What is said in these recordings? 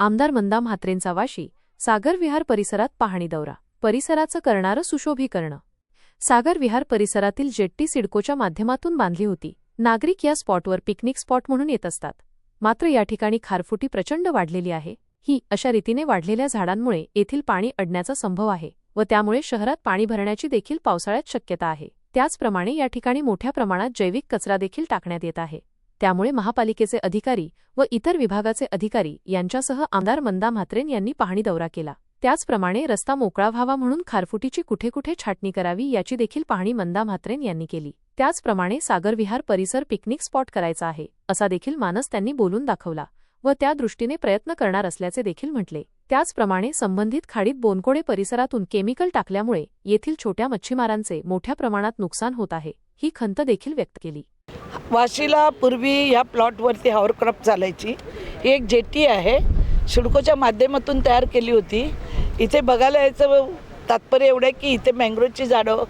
आमदार मंदा म्हात्रेंचा वाशी सागर विहार परिसरात पाहणी दौरा परिसराचं करणारं सुशोभीकरण. सागर विहार परिसरातील जेट्टी सिडकोच्या माध्यमातून बांधली होती. नागरिक या स्पॉटवर पिकनिक स्पॉट म्हणून येत असतात. मात्र या ठिकाणी खारफुटी प्रचंड वाढलेली आहे. ही अशा रीतीने वाढलेल्या झाडांमुळे येथील पाणी अडण्याचा संभव आहे व त्यामुळे शहरात पाणी भरण्याची देखील पावसाळ्यात शक्यता आहे. त्याचप्रमाणे या ठिकाणी मोठ्या प्रमाणात जैविक कचरा देखील टाकण्यात येत आहे. त्यामुळे महापालिकेचे अधिकारी व इतर विभागाचे अधिकारी यांच्यासह आमदार मंदा म्हात्रेन यांनी पाहणी दौरा केला. त्याचप्रमाणे रस्ता मोकळा व्हावा म्हणून खारफुटीची कुठे कुठे छाटणी करावी याची देखील पाहणी मंदा म्हात्रेन यांनी केली. त्याचप्रमाणे सागर विहार परिसर पिकनिक स्पॉट करायचा आहे असा देखील मानस त्यांनी बोलून दाखवला व त्या दृष्टीने प्रयत्न करणार असल्याचे देखील म्हटले. त्याचप्रमाणे संबंधित खाडीत बोनकोडे परिसरातून केमिकल टाकल्यामुळे येथील छोट्या मच्छीमारांचे मोठ्या प्रमाणात नुकसान होत आहे. ही खंत देखील व्यक्त केली. वाशीला पूर्वी ह्या प्लॉटवरती हॉवरक्राफ्ट चालायची. ही एक जेटी आहे. शिडकोच्या माध्यमातून तयार केली होती. इथे बघायला यायचं तात्पर्य एवढं आहे की इथे मँग्रोवची झाडं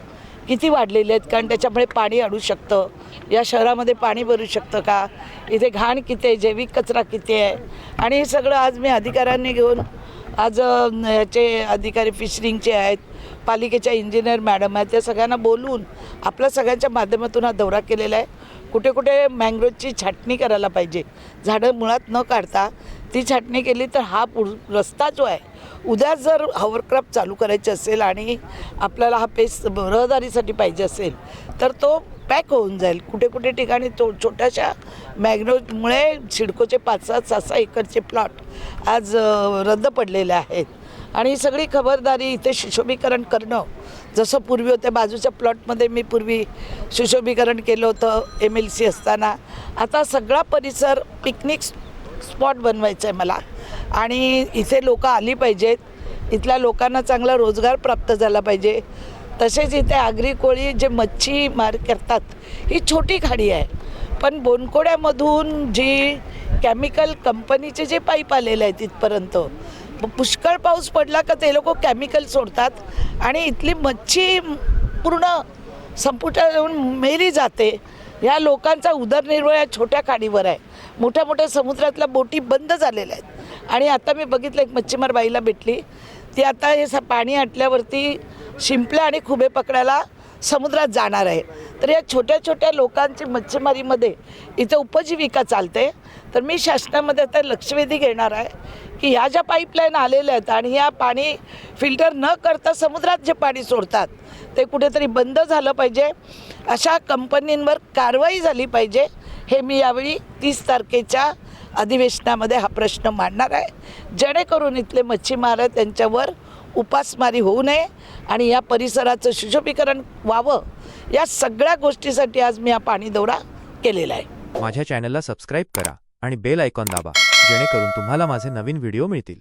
किती वाढलेली आहेत कारण त्याच्यामुळे पाणी अडू शकतं. या शहरामध्ये पाणी भरू शकतं का? इथे घाण किती आहे? जैविक कचरा किती आहे? आणि हे सगळं आज मी अधिकाऱ्यांनी घेऊन आज ह्याचे याचे अधिकारी फिशरिंगचे आहेत पालिकेच्या इंजिनियर मॅडम आहेत त्या सगळ्यांना बोलून आपल्या सगळ्यांच्या माध्यमातून हा दौरा केलेला आहे. कुठे कुठे मँग्रोवची छाटणी करायला पाहिजे. झाडं मुळात न काढता ती छाटणी केली तर हा पुढ रस्ता जो आहे उद्या जर हॉवरक्राफ्ट चालू करायची असेल आणि आपल्याला हा पेस रहदारीसाठी पाहिजे असेल तर तो पॅक होऊन जाईल. कुठे कुठे ठिकाणी तो छोट्याशा मॅग्नोजमुळे सिडकोचे पाच सात सहा सहा एकरचे प्लॉट आज रद्द पडलेले आहेत. आणि ही सगळी खबरदारी इथे सुशोभीकरण करणं जसं पूर्वी होत्या बाजूच्या प्लॉटमध्ये मी पूर्वी सुशोभीकरण केलं होतं एम एल सी असताना. आता सगळा परिसर पिकनिक स्पॉट बनवायचा आहे मला. आणि इथे लोकं आली पाहिजेत. इथल्या लोकांना चांगला रोजगार प्राप्त झाला पाहिजे. तसेच इथे आगरी कोळी जे मच्छी मार करतात ही छोटी खाडी आहे. पण बोनकोड्यामधून जी केमिकल कंपनीचे जे पाईप आलेले आहेत तिथपर्यंत पुष्कळ पाऊस पडला का ते लोक केमिकल सोडतात आणि इथली मच्छी पूर्ण संपुटात येऊन मेली जाते. या लोकांचा उदरनिर्वाह या छोट्या खाडीवर आहे. मोठ्या मोठ्या समुद्रातल्या बोटी बंद झालेल्या आहेत. आणि आता मी बघितलं एक मच्छीमार बाईला भेटली. ती आता हे स- पाणी आटल्यावरती शिंपल्या आणि खुबे पकडायला समुद्रात जाणार आहे. तर या छोट्या छोट्या लोकांची मच्छीमारीमध्ये इथं उपजीविका चालते. तर मी शासनामध्ये आता लक्षवेधी घेणार आहे की ह्या ज्या पाईपलाईन आलेल्या आहेत आणि ह्या पाणी फिल्टर न करता समुद्रात जे पाणी सोडतात ते कुठेतरी बंद झालं पाहिजे. अशा कंपनींवर कारवाई झाली पाहिजे हे मी यावेळी तीस तारखेच्या अधिवेशनामध्ये हा प्रश्न मांडणार आहे. जेणेकरून इथले मच्छीमार त्यांच्यावर उपासमारी होऊ नये आणि या परिसराचं सुशोभीकरण व्हावं. या सगळ्या गोष्टीसाठी आज मी हा पाणी दौरा केलेला आहे. माझ्या चॅनलला सबस्क्राईब करा आणि बेल आयकॉन दाबा जेणेकरून तुम्हाला माझे नवीन व्हिडिओ मिळतील.